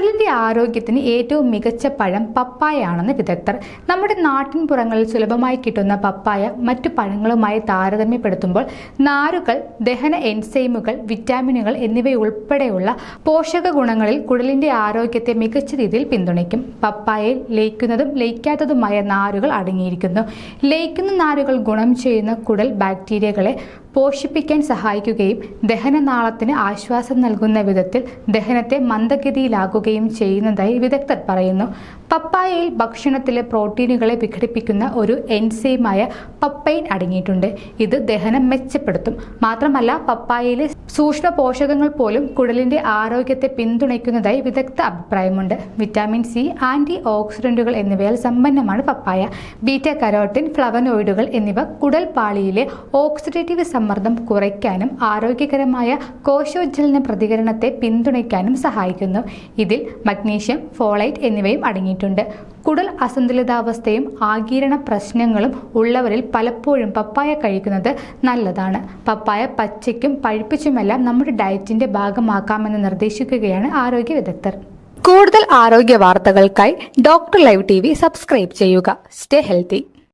കുടലിന്റെ ആരോഗ്യത്തിന് ഏറ്റവും മികച്ച പഴം പപ്പായയാണെന്ന് വിദഗ്ധർ. നമ്മുടെ നാട്ടിൻപുറങ്ങളിൽ സുലഭമായി കിട്ടുന്ന പപ്പായ മറ്റു പഴങ്ങളുമായി താരതമ്യപ്പെടുത്തുമ്പോൾ നാരുകൾ ദഹന എൻസൈമുകൾ വിറ്റാമിനുകൾ എന്നിവയുൾപ്പെടെയുള്ള പോഷക ഗുണങ്ങളിൽ കുടലിന്റെ ആരോഗ്യത്തെ മികച്ച രീതിയിൽ പിന്തുണയ്ക്കും. പപ്പായയിൽ ലയിക്കുന്നതും ലയിക്കാത്തതുമായ നാരുകൾ അടങ്ങിയിരിക്കുന്നു. ലയിക്കുന്ന നാരുകൾ ഗുണം ചെയ്യുന്ന കുടൽ ബാക്ടീരിയകളെ പോഷിപ്പിക്കാൻ സഹായിക്കുകയും ദഹനനാളത്തിന് ആശ്വാസം നൽകുന്ന വിധത്തിൽ ദഹനത്തെ മന്ദഗതിയിലാക്കുകയും ചെയ്യുന്നതായി വിദഗ്ധർ പറയുന്നു. പപ്പായയിൽ ഭക്ഷണത്തിലെ പ്രോട്ടീനുകളെ വിഘടിപ്പിക്കുന്ന ഒരു എൻസൈമായ പപ്പൈൻ അടങ്ങിയിട്ടുണ്ട്. ഇത് ദഹനം മെച്ചപ്പെടുത്തും. മാത്രമല്ല പപ്പായയിലെ സൂക്ഷ്മ പോഷകങ്ങൾ പോലും കുടലിന്റെ ആരോഗ്യത്തെ പിന്തുണയ്ക്കുന്നതായി വിദഗ്ധ അഭിപ്രായമുണ്ട്. വിറ്റാമിൻ സി ആന്റി ഓക്സിഡന്റുകൾ എന്നിവയാൽ സമ്പന്നമാണ് പപ്പായ. ബീറ്റ കരോട്ടിൻ ഫ്ലവനോയിഡുകൾ എന്നിവ കുടൽ പാളിയിലെ ഓക്സിഡേറ്റീവ് സമ്മർദ്ദം കുറയ്ക്കാനും ആരോഗ്യകരമായ കോശോജ്ജലന പ്രതികരണത്തെ പിന്തുണയ്ക്കാനും സഹായിക്കുന്നു. ഇതിൽ മഗ്നീഷ്യം ഫോളൈറ്റ് എന്നിവയും അടങ്ങിയിട്ടുണ്ട്. കുടൽ അസന്തുലിതാവസ്ഥയും ആകിരണ പ്രശ്നങ്ങളും ഉള്ളവരിൽ പലപ്പോഴും പപ്പായ കഴിക്കുന്നത് നല്ലതാണ്. പപ്പായ പച്ചയ്ക്കും പഴുപ്പിച്ചുമെല്ലാം നമ്മുടെ ഡയറ്റിന്റെ ഭാഗമാക്കാമെന്ന് നിർദ്ദേശിക്കുകയാണ് ആരോഗ്യ വിദഗ്ധർ. കൂടുതൽ ആരോഗ്യ വാർത്തകൾക്കായി ഡോക്ടർ ലൈവ് ടി സബ്സ്ക്രൈബ് ചെയ്യുക. Stay healthy.